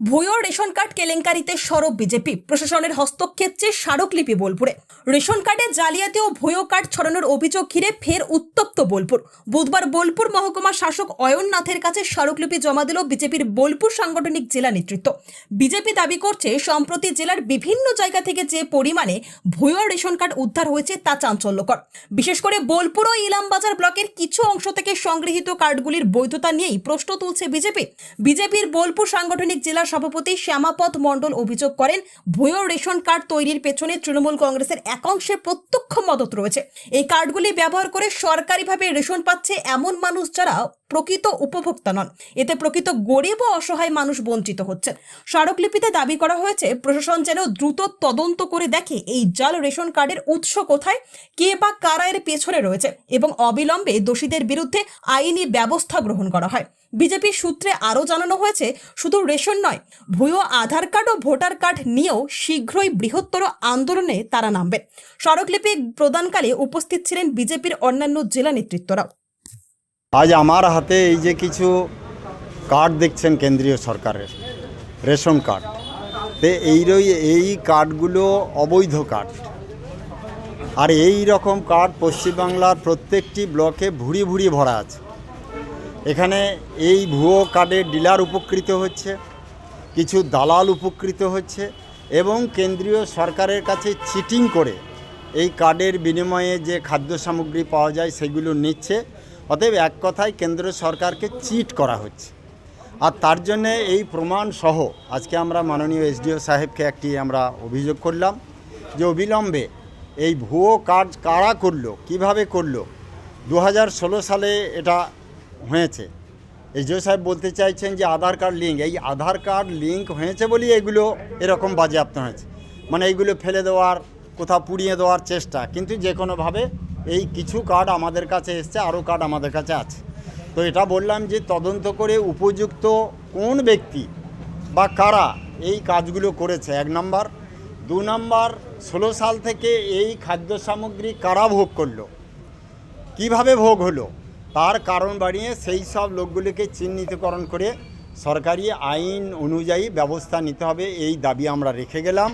ভুয়ো ration card কেলেঙ্কারিতে সরব BJP. প্রশাসনের হস্তক্ষেপ চেয়ে স্মারকলিপি বোলপুরে। রেশন কার্ডে জালিয়াতি ও ভুয়ো কার্ড ছড়ানোর অভিযোগ ঘিরে ফের উত্তপ্ত বোলপুর। বুধবার বোলপুর মহকুমা শাসক অয়ন নাথের কাছে স্মারকলিপি জমা দিল বিজেপির বোলপুর সাংগঠনিক জেলা নেতৃত্ব। বিজেপি দাবি করছে, সম্প্রতি জেলার বিভিন্ন জায়গা থেকে যে পরিমাণে ভুয়ো রেশন কার্ড উদ্ধার হয়েছে তা চাঞ্চল্যকর। বিশেষ করে বোলপুর ও ইলামবাজার ব্লকের কিছু অংশ থেকে সংগৃহীত কার্ডগুলির বৈধতা নিয়েই প্রশ্ন তুলছে বিজেপি। বিজেপির বোলপুর সাংগঠনিক জেলা সভাপতি শ্যামাপদ মণ্ডল অভিযোগ করেন ভুয়ো রেশন কার্ড তৈরির পেছনে তৃণমূল কংগ্রেসের একাংশের প্রত্যক্ষ মদত রয়েছে। এই কার্ডগুলি ব্যবহার করে সরকারিভাবে রেশন পাচ্ছে এমন মানুষ যারা প্রকৃত উপভোক্তা নন। এতে প্রকৃত গরিব ও অসহায় মানুষ বঞ্চিত হচ্ছে। স্মারকলিপিতে দাবি করা হয়েছে, প্রশাসন যেন দ্রুত তদন্ত করে দেখে এই জাল রেশন কার্ডের উৎস কোথায়, কে বা কারা এর পেছনে রয়েছে এবং অবিলম্বে দোষীদের বিরুদ্ধে আইনি ব্যবস্থা গ্রহণ করা হয়। বিজেপি সূত্রে আরও জানানো হয়েছে, শুধু রেশন নয়, ভুয়ো আধার কার্ড ও ভোটার কার্ড নিয়েও শীঘ্রই বৃহত্তর আন্দোলনে তারা নামবেন। স্মারকলিপি প্রদানকালে উপস্থিত ছিলেন বিজেপির অন্যান্য জেলা নেতৃত্বরাও। আজ আমার হাতে এই যে কিছু কার্ড দেখছেন কেন্দ্রীয় সরকারের, রেশন কার্ড। তো এই এই কার্ডগুলো অবৈধ কার্ড। আর এই রকম কার্ড পশ্চিমবাংলার প্রত্যেকটি ব্লকে ভুড়ি ভুড়ি ভরা আছে। এখানে এই ভুয়ো কার্ডের ডিলার উপকৃত হচ্ছে, কিছু দালাল উপকৃত হচ্ছে এবং কেন্দ্রীয় সরকারের কাছে চিটিং করে এই কার্ডের বিনিময়ে যে খাদ্য সামগ্রী পাওয়া যায় সেগুলো নিচ্ছে। অতএব এক কথায় কেন্দ্র সরকারকে চিট করা হচ্ছে। আর তার জন্যে এই প্রমাণ সহ আজকে আমরা মাননীয় এসডিও সাহেবকে একটি আমরা অভিযোগ করলাম যে অবিলম্বে এই ভুয়ো কার্ড কারা করল, কীভাবে করল? দু হাজার ষোলো সালে এটা হয়েছে। এসডিও সাহেব বলতে চাইছেন যে আধার কার্ড লিঙ্ক এই আধার কার্ড লিঙ্ক হয়েছে বলেই এগুলো এরকম বাজেয়াপ্ত হয়েছে। মানে এইগুলো ফেলে দেওয়ার, কোথাও পুড়িয়ে দেওয়ার চেষ্টা। কিন্তু যে কোনোভাবে এই কিছু কার্ড আমাদের কাছে এসছে, আরও কার্ড আমাদের কাছে আছে। তো এটা বললাম যে তদন্ত করে উপযুক্ত কোন ব্যক্তি বা কারা এই কাজগুলো করেছে? এক নম্বর। দু নম্বর, ষোলো সাল থেকে এই খাদ্য সামগ্রী কারা ভোগ করল? কীভাবে ভোগ হলো? তার কারণ বাড়িয়ে সেই সব লোকগুলিকে চিহ্নিতকরণ করে সরকারি আইন অনুযায়ী ব্যবস্থা নিতে হবে, এই দাবি আমরা রেখে গেলাম।